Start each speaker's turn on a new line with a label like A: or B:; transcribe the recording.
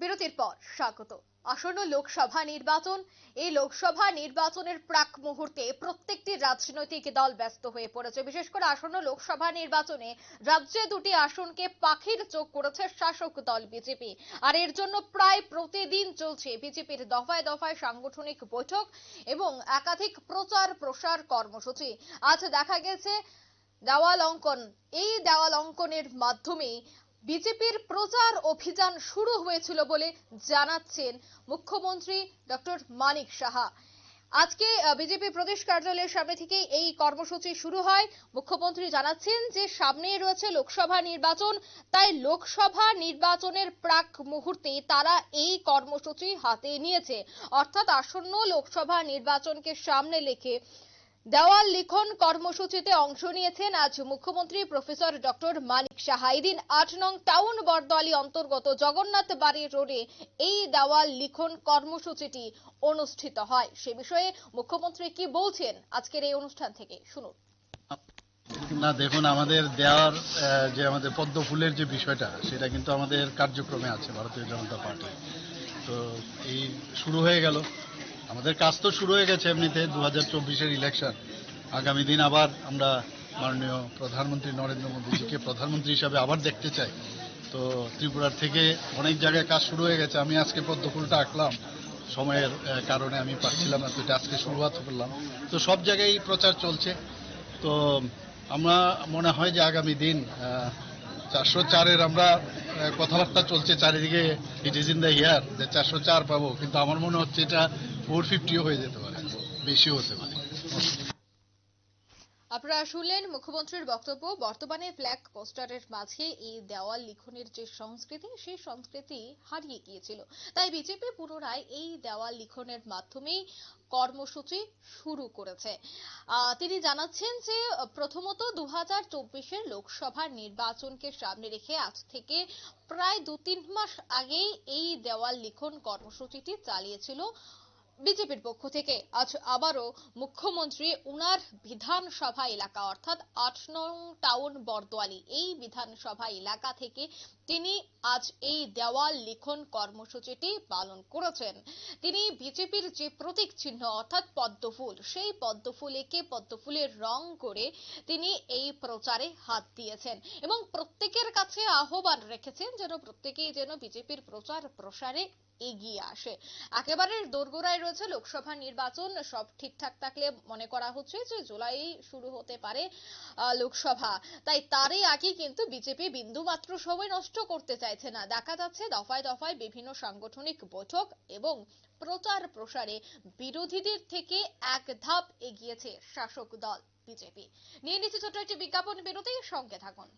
A: বিরতির পর স্বাগত। আসন্ন লোকসভা নির্বাচন, এই লোকসভা নির্বাচনের প্রাক মুহূর্তে প্রত্যেকটি রাজনৈতিক দল ব্যস্ত হয়ে পড়েছে। বিশেষ করে আসন্ন লোকসভা নির্বাচনে রাজ্যে দুটি আসনকে পাখির চোখ করেছে শাসক দল বিজেপি। আর এর জন্য প্রায় প্রতিদিন চলছে বিজেপির দফায় দফায় সাংগঠনিক বৈঠক এবং একাধিক প্রচার প্রসার কর্মসূচি। আজ দেখা গেছে দেওয়াল অঙ্কন। এই দেওয়াল অঙ্কনের মাধ্যমে বিজেপির প্রচার অভিযান শুরু হয়েছিল বলে জানাচ্ছেন মুখ্যমন্ত্রী ডক্টর মানিক সাহা। আজকে বিজেপি প্রদেশ কার্যালয়ের সামনে থেকে এই কর্মসূচি শুরু হয়। মুখ্যমন্ত্রী জানাচ্ছেন যে, সামনেই রয়েছে লোকসভা নির্বাচন। তাই লোকসভা নির্বাচনের প্রাক মুহূর্তে তারা এই কর্মসূচি হাতে নিয়েছে। অর্থাৎ আসন্ন লোকসভা নির্বাচনকে সামনে রেখে দেওয়াল লিখন কর্মসূচিতে অংশ নিয়েছেন আজ মুখ্যমন্ত্রী প্রফেসর ডক্টর মানিক সাহা। এদিন আট নং টাউন বরদোয়ালি অন্তর্গত জগন্নাথ বাড়ি রোডে এই দেওয়াল লিখন কর্মসূচিটি অনুষ্ঠিত হয়। সে বিষয়ে মুখ্যমন্ত্রী কি বলছেন? আজকের এই অনুষ্ঠান থেকে শুনুন।
B: না, দেখুন, আমাদের দেওয়ার যে আমাদের পদ্ম ফুলের যে বিষয়টা, সেটা কিন্তু আমাদের কার্যক্রমে আছে, ভারতীয় জনতা পার্টি। তো এই শুরু হয়ে গেল। আমাদের কাজ তো শুরু হয়ে গেছে এমনিতে দু হাজার চব্বিশের ইলেকশন আগামী দিন আবার আমরা মাননীয় প্রধানমন্ত্রী নরেন্দ্র মোদীজিকে প্রধানমন্ত্রী হিসাবে আবার দেখতে চাই। তো ত্রিপুরার থেকে অনেক জায়গায় কাজ শুরু হয়ে গেছে। আমি আজকে পদ্ম ফুলটা আঁকলাম। সময়ের কারণে আমি পারছিলাম না, তো আজকে শুরুয়াত করলাম। তো সব জায়গায় প্রচার চলছে। তো আমরা, মনে হয় যে আগামী দিন চারশো চারের আমরা কথাবার্তা চলছে চারিদিকে it is in the year যে চারশো চার পাবো। কিন্তু আমার মনে হচ্ছে এটা ফোর ফিফটিও হয়ে যেতে পারে, বেশিও হতে পারে।
A: আপনারা শুনলেন মুখ্যমন্ত্রীর বক্তব্য। বর্তমানে ফ্ল্যাগ পোস্টারের মাঝে এই দেওয়াল লিখনের যে সংস্কৃতি, সেই সংস্কৃতি হারিয়ে গিয়েছিল। তাই বিজেপি পুনরায় এই দেওয়াল লিখনের কর্মসূচি শুরু করেছে। তিনি জানাচ্ছেন যে, প্রথমত দু হাজার চব্বিশের লোকসভা নির্বাচনকে সামনে রেখে আজ থেকে প্রায় দু তিন মাস আগেই এই দেওয়াল লিখন কর্মসূচিটি চালিয়েছিল বিজেপির পক্ষ থেকে আজ আবারও মুখ্যমন্ত্রী উনার বিধানসভা এলাকা, অর্থাৎ আট নং টাউন বরদোয়ালি, এই বিধানসভা এলাকা থেকে তিনি আজ এই দেওয়াল লিখন কর্মসূচিটি পালন করেছেন। তিনি বিজেপির যে প্রতীক চিহ্ন, অর্থাৎ পদ্মফুল, সেই পদ্মফুল এঁকে পদ্মফুলের রং করে তিনি এই প্রচারে হাত দিয়েছেন এবং প্রত্যেকের কাছে আহ্বান রেখেছেন যেন প্রত্যেকেই যেন বিজেপির প্রচার প্রসারে এগিয়ে আসে। একেবারে দোরগোড়ায় রয়েছে, লোকসভা নির্বাচন সব ঠিকঠাক থাকলে মনে করা হচ্ছে যে জুলাই শুরু হতে পারে লোকসভা। তাই তারই আগে কিন্তু বিজেপি বিন্দু মাত্র সময় নষ্ট করতে চাইছে না। দেখা যাচ্ছে দফায় দফায় বিভিন্ন সাংগঠনিক বৈঠক এবং প্রচার প্রসারে বিরোধীদের থেকে এক ধাপ এগিয়েছে শাসক দল বিজেপি। নিয়ে নিচ্ছে ছোট্ট একটি বিজ্ঞাপন বিরতি সঙ্গে থাকুন।